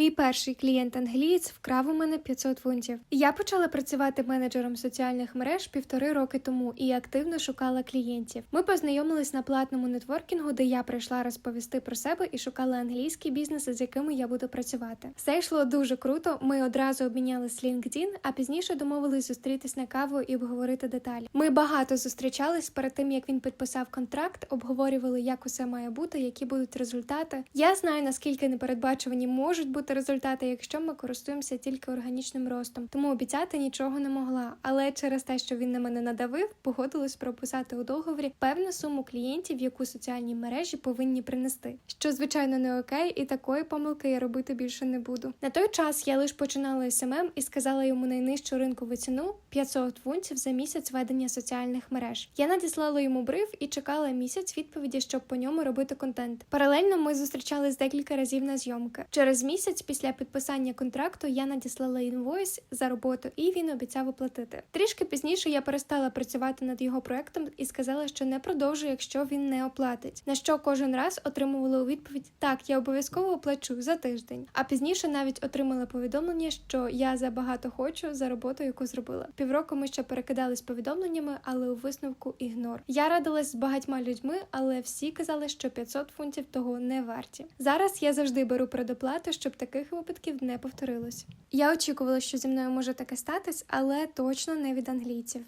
Мій перший клієнт англієць вкрав у мене 500 фунтів. Я почала працювати менеджером соціальних мереж півтори роки тому і активно шукала клієнтів. Ми познайомились на платному нетворкінгу, де я прийшла розповісти про себе і шукала англійські бізнеси, з якими я буду працювати. Все йшло дуже круто. Ми одразу обмінялись LinkedIn, а пізніше домовились зустрітись на каву і обговорити деталі. Ми багато зустрічались перед тим, як він підписав контракт, обговорювали, як усе має бути, які будуть результати. Я знаю наскільки непередбачувані можуть бути результати, якщо ми користуємося тільки органічним ростом. Тому обіцяти нічого не могла. Але через те, що він на мене надавив, погодилась прописати у договорі певну суму клієнтів, яку соціальні мережі повинні принести. Що звичайно не окей, і такої помилки я робити більше не буду. На той час я лише починала СММ і сказала йому найнижчу ринкову ціну 500 фунтів за місяць ведення соціальних мереж. Я надіслала йому бриф і чекала місяць відповіді, щоб по ньому робити контент. Паралельно ми зустрічались декілька разів на зйомки. Через місяць після підписання контракту я надіслала інвойс за роботу, і він обіцяв оплатити. Трішки пізніше я перестала працювати над його проектом і сказала, що не продовжу, якщо він не оплатить. На що кожен раз отримувала у відповідь: так, я обов'язково оплачу за тиждень. А пізніше навіть отримала повідомлення, що я забагато хочу за роботу, яку зробила. Півроку ми ще перекидались повідомленнями, але у висновку ігнор. Я радилась з багатьма людьми, але всі казали, що 500 фунтів того не варті. Зараз я завжди беру предоплату, щоб таких випадків не повторилось. Я очікувала, що зі мною може таке статись, але точно не від англійців.